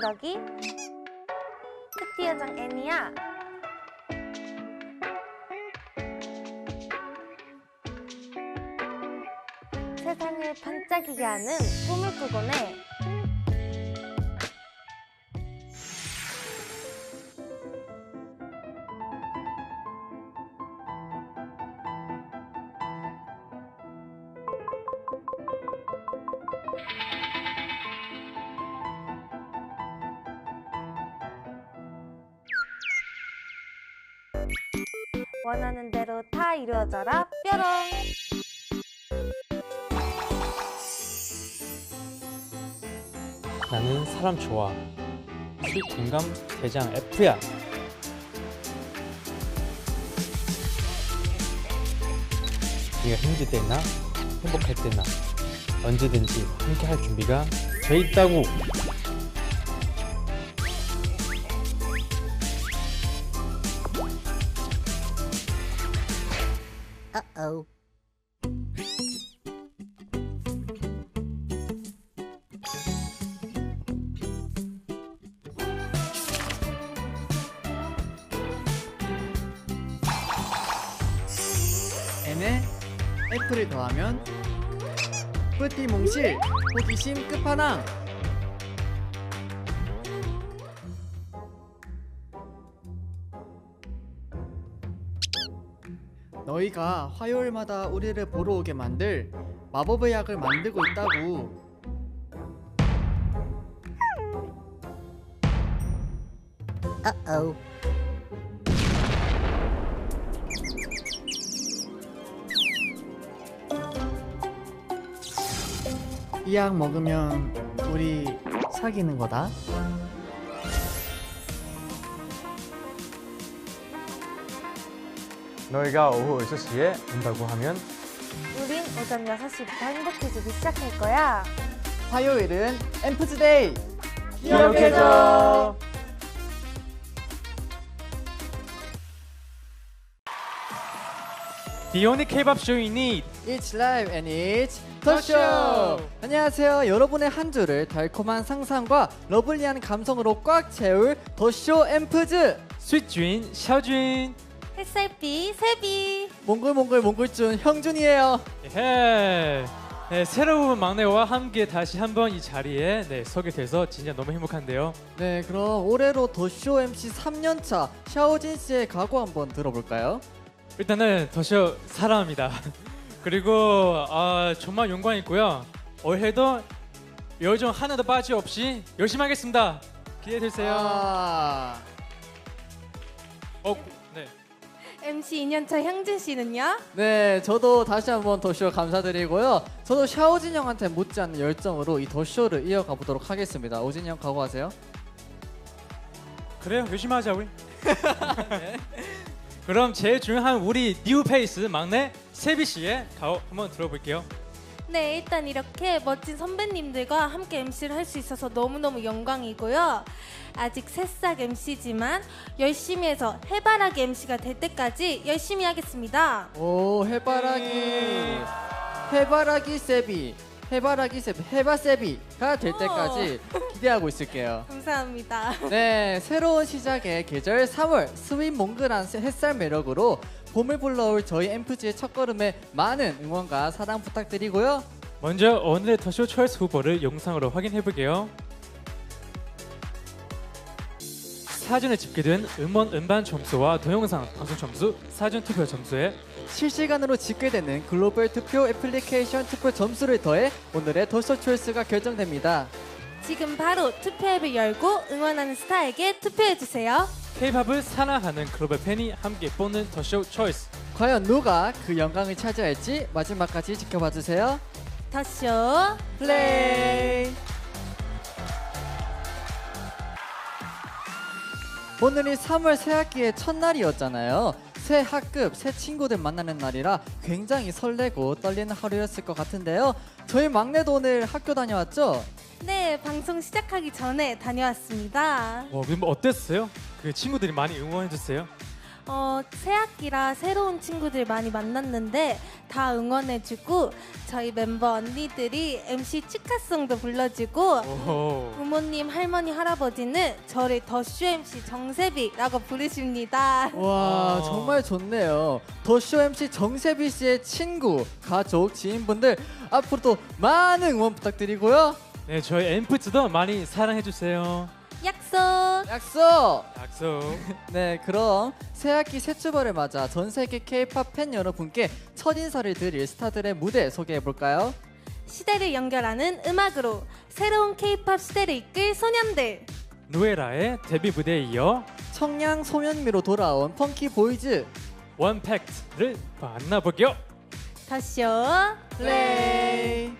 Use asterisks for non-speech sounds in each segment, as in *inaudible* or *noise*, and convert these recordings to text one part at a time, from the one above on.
그러기? 크티 여장 애니야. 세상을 반짝이게 하는 꿈을 꾸곤 해 원하는 대로 다 이루어져라 뾰롱 나는 사람 좋아. 술 공감 대장 F야. 네가 힘들 때나 행복할 때나 언제든지 함께 할 준비가 돼 있다고. F를 더하면 뿌띠 몽실 호기심 끝판왕 너희가 화요일마다 우리를 보러 오게 만들 마법의 약을 만들고 있다고 Uh-oh. 이 약 먹으면 우리 사귀는 거다. 너희가 오후 6시에 온다고 하면 우린 오전 6시부터 행복해지기 시작할 거야. 화요일은 엠프즈데이. 기억해줘. The only K-pop show you need. It's live and it's the show. 안녕하세요. 여러분의 한 주를 달콤한 상상과 러블리한 감성으로 꽉 채울 더쇼 앰프즈. 스윗준, 샤준. 햇살비 세비 몽글몽글 몽글준 형준이에요. 예. 네, 새로운 막내와 함께 다시 한번 이 자리에 네, 서게 돼서 진짜 너무 행복한데요. 네, 그럼 올해로 더쇼 MC 3년차 샤오진 씨의 각오 한번 들어볼까요? 일단은 더쇼 사랑합니다. *laughs* 그리고 아, 정말 영광 있고요. 올해도 요정 하나도 빠짐없이 열심히 하겠습니다. 기대해 주세요. 아, 어, 네. MC 2년차 형진 씨는요? 네, 저도 다시 한번 더쇼 감사드리고요. 저도 샤오진 형한테 못지않는 열정으로 이 더쇼를 이어가 보도록 하겠습니다. 오진 형 각오하세요? 그래요. 열심히 하자 우리. *laughs* *laughs* 그럼 제일 중요한 우리 뉴 페이스 막내 세비 씨의 가오 한번 들어볼게요. 네, 일단 이렇게 멋진 선배님들과 함께 MC를 할 수 있어서 너무너무 영광이고요. 아직 새싹 MC지만 열심히 해서 해바라기 MC가 될 때까지 열심히 하겠습니다. 오 해바라기 해바라기 세비 해바라기 세비 해바 세비가 될 때까지 기대하고 있을게요. *laughs* 감사합니다. 네 새로운 시작의 계절 3월 스윗 몽글한 햇살 매력으로 봄을 불러올 저희 엠프지의 첫걸음에 많은 응원과 사랑 부탁드리고요. 먼저 오늘의 더쇼 초이스 후보를 영상으로 확인해 볼게요. 사전에 집계된 음원 음반 점수와 동영상 방송 점수, 사전 투표 점수에 실시간으로 집계되는 글로벌 투표 애플리케이션 투표 점수를 더해 오늘의 더쇼 초이스가 결정됩니다. 지금 바로 투표 앱을 열고 응원하는 스타에게 투표해 주세요. K-팝을 사랑하는 글로벌 팬이 함께 뽑는 더쇼 초이스. 과연 누가 그 영광을 차지할지 마지막까지 지켜봐 주세요. 더쇼 플레이 오늘이 3월 새 학기의 첫날이었잖아요 새 학급, 새 친구들 만나는 날이라 굉장히 설레고 떨리는 하루였을 것 같은데요 저희 막내도 오늘 학교 다녀왔죠? 네, 방송 시작하기 전에 다녀왔습니다. 와, 그럼 어땠어요? 그 친구들이 많이 응원해 주세요. 어, 새 학기라 새로운 친구들 많이 만났는데 다 응원해주고 저희 멤버 언니들이 MC 축하송도 불러주고 오호. 부모님, 할머니, 할아버지는 저를 더쇼 MC 정세비라고 부르십니다. 와 아. 정말 좋네요. 더쇼 MC 정세비 씨의 친구, 가족, 지인분들 앞으로도 많은 응원 부탁드리고요. 네, 저희 엠프츠도 많이 사랑해 주세요. 약속! 약속. 약속. 네, 그럼 새 학기 새 주벌을 맞아 전 세계 K-팝 팬 여러분께 첫 인사를 드릴 스타들의 무대 소개해 볼까요? 시대를 연결하는 음악으로 새로운 K-팝 시대를 이끌 소년들 누에라의 데뷔 무대에 이어 청량 소년미로 돌아온 펑키 보이즈. 원팩트를 만나볼게요. 더쇼 플레이.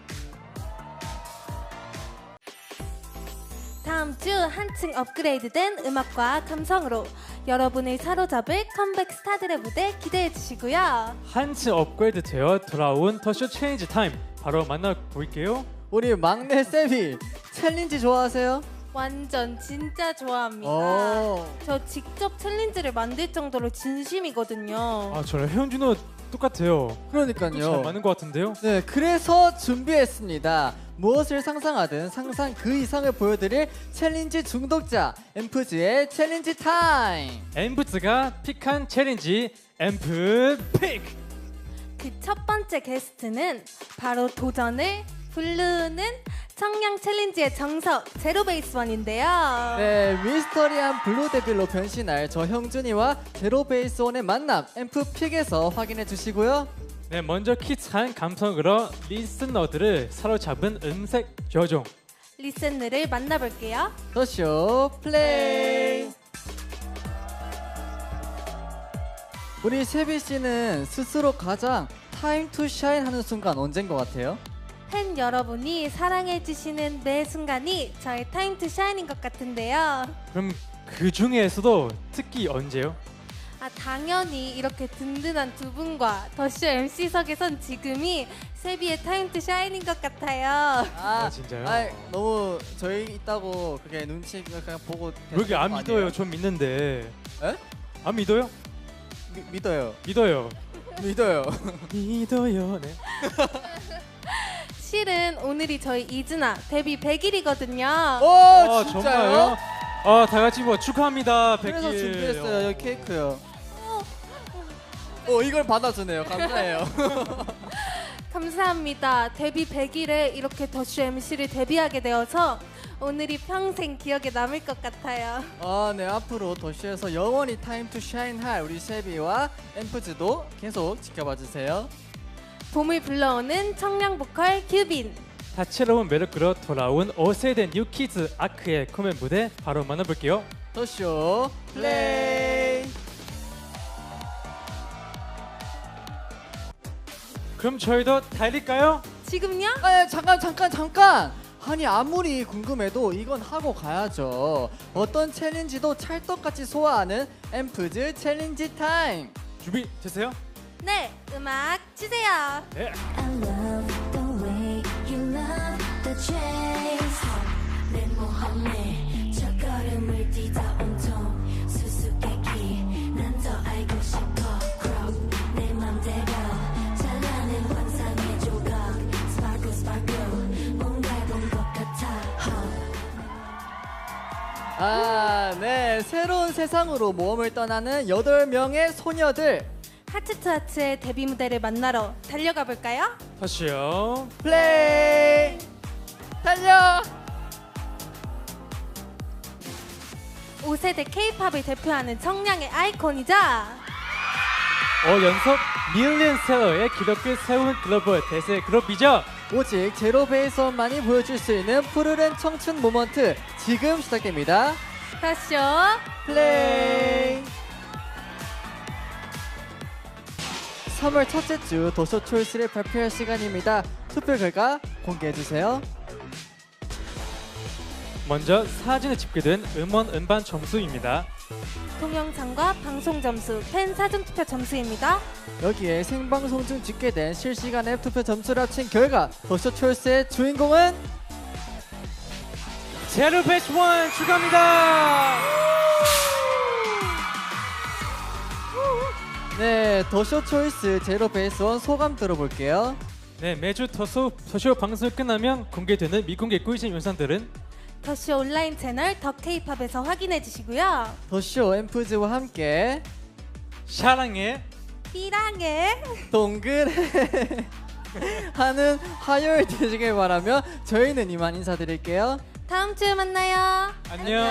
다음 주 한층 업그레이드된 음악과 감성으로 여러분을 사로잡을 컴백 스타들의 무대 기대해 주시고요. 한층 업그레이드 되어 돌아온 더쇼 체인지 타임 바로 만나볼게요. 우리 막내 세비 챌린지 좋아하세요? 완전 진짜 좋아합니다. 오. 저 직접 챌린지를 만들 정도로 진심이거든요. 아 저랑 혜영준호 똑같아요. 잘 그러니까요. 맞는 것 같은데요. 네, 그래서 준비했습니다. 무엇을 상상하든 상상 그 이상을 보여드릴 챌린지 중독자 엠프즈의 챌린지 타임. 엠프츠가 픽한 챌린지 엠프 픽. 그 첫 번째 게스트는 바로 도전을 부르는 청량 챌린지의 정석 제로베이스원인데요. 네, 미스터리한 블루 데빌로 변신할 저 형준이와 제로 베이스 원의 만남 엠프 픽에서 확인해 주시고요. 네 먼저 키스한 감성으로 리스너들을 사로잡은 음색 여종. 리센느를 만나볼게요. 더쇼 플레이. 우리 세비 씨는 스스로 가장 타임 투 샤인 하는 순간 언제인 것 같아요? 팬 여러분이 사랑해주시는 매 순간이 저의 타임 투 샤인인 것 같은데요. 그럼 그 중에서도 특히 언제요? 아 당연히 이렇게 든든한 두 분과 더쇼 MC석에선 지금이 세비의 타임 투 샤인인 것 같아요. 아, 진짜요? 아, 너무 저희 있다고 그게 눈치 그냥 보고 왜 이렇게 안 믿어요? 전 믿는데. 에? 안 믿어요? 미, 믿어요. 믿어요. 믿어요. 믿어요. 네. *laughs* 실은 오늘이 저희 이즈나 데뷔 100일이거든요. 오 아, 진짜요? 아, 다 같이 뭐 축하합니다. 그래서 100일. 준비했어요 여기 케이크요. 어 이걸 받아주네요. 감사해요. *laughs* 감사합니다. 데뷔 100일에 이렇게 더쇼 MC를 데뷔하게 되어서 오늘이 평생 기억에 남을 것 같아요. 아, 네 앞으로 더쇼에서 영원히 타임 투 샤인 할 우리 세비와 엠프즈도 계속 지켜봐 주세요. 봄을 불러오는 청량 보컬 규빈. 다채로운 매력으로 돌아온 5세대 뉴키즈 아크의 코멘 무대 바로 만나볼게요. 더쇼 플레이. 그럼 저희도 달릴까요? 지금요? 아 잠깐 잠깐 잠깐. 아니 아무리 궁금해도 이건 하고 가야죠. 어떤 챌린지도 찰떡같이 소화하는 엠프즈 챌린지 타임. 준비 됐어요? 네, 음악 주세요. 네. I love the way you love the chase 내 모험에 저 걸음을 뛰다 온통 수수께끼 난더 알고 싶어 Croak 내 맘대로 잘나는 환상의 조각 Sparkle sparkle 뭔가 본것 같아 아, 네. 새로운 세상으로 모험을 떠나는 여덟 명의 소녀들. 하츠투하츠의 데뷔 무대를 만나러 달려가 볼까요? 다시요. 플레이. 달려. 5세대 K-팝을 대표하는 청량의 아이콘이자 어 연속 밀리언 셀러의 기록을 세운 글로벌 대세 그룹이죠. 오직 제로 베이스원만이 보여줄 수 있는 푸르른 청춘 모먼트 지금 시작됩니다. 더쇼 플레이. 3월 첫째 주 도서 초이스를 발표할 시간입니다. 투표 결과 공개해 주세요. 먼저 사진에 집계된 음원 음반 점수입니다. 동영상과 방송 점수, 팬 사전 투표 점수입니다. 여기에 생방송 중 집계된 실시간 앱 투표 점수를 합친 결과 도서 초이스의 주인공은 제로 베이스 원 축하합니다. 더쇼 초이스 제로 베이스 원 소감 들어볼게요. 네, 매주 더쇼, 더쇼 방송 끝나면 공개되는 미공개 꿀잼 영상들은 더쇼 온라인 채널 더 케이팝에서 확인해 주시고요. 더쇼 엠프즈와 함께 사랑해. 삐랑해. 동그래 *laughs* 하는 화요일 되시길 바라며 저희는 이만 인사드릴게요. 다음 주에 만나요. 안녕.